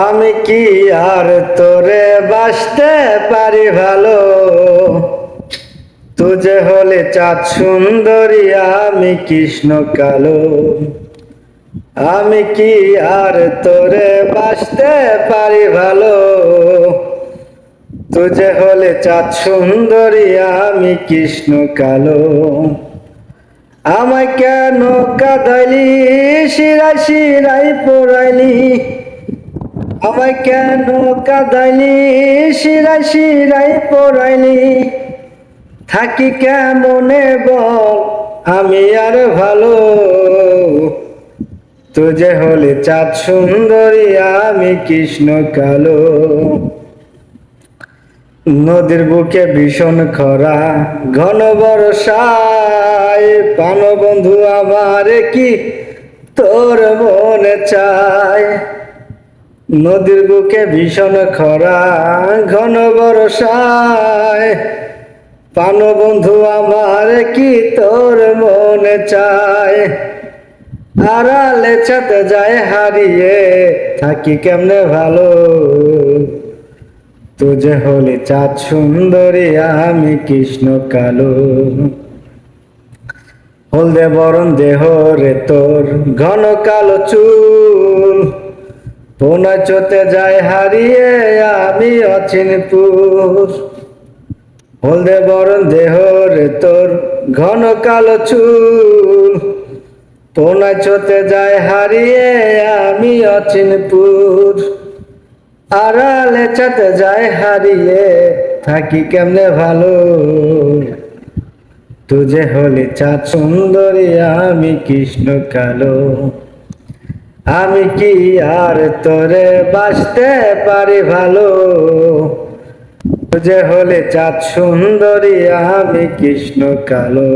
আমি কি আর তোরে বাসতে পারি ভালো? তুজে হলে চাঁদ সুন্দরী, আমি কৃষ্ণ কালো। আমি কি আর তোরে বাসতে পারি ভালো? তুজে হলে চাঁদ সুন্দরী, আমি কৃষ্ণ কালো। আমায় কেন কাদাইলি শিরাই শিরাই পড়াইলি? আমায় কেন কাদাইলি? শিরাই শিরাই পড়াইলি। থাকি কেমনে বল? আমি আর ভালো। তুজে হলে চাঁদ সুন্দরী, আমি কৃষ্ণ কালো। নদীর বুকে ভীষণ খরা, ঘন বর্ষায়। পান বন্ধু, আমার কি তোর মনে চায়? নদীর বুকে ভীষণ খরা, ঘন বর্ষায়। পান বন্ধু আমার, কি তোর মনে চায়? আড়ালে ছাতে যায় হারিয়ে, থাকি কেমনে ভালো? তুজে হলে চাঁদ সুন্দরী, আমি কৃষ্ণ কালো। হলদে বরণ দেহ রে তোর, ঘন কালো চুল। পোনা চতে যায় হারিয়ে আমি অচিনপুর হলদে বরণ দেহ রে তোর ঘন কালো চুল। পোনা চতে যায় হারিয়ে আমি অচিনপুর আড়ালে চাতে যায় হারিয়ে থাকি কেমনে ভালো? তুজে হলে চাঁদ সুন্দরী, আমি কৃষ্ণ কালো। আমি কি আর তোরে বাঁচতে পারি ভালো? যে হলে চাঁদ সুন্দরী আমি কৃষ্ণ কালো।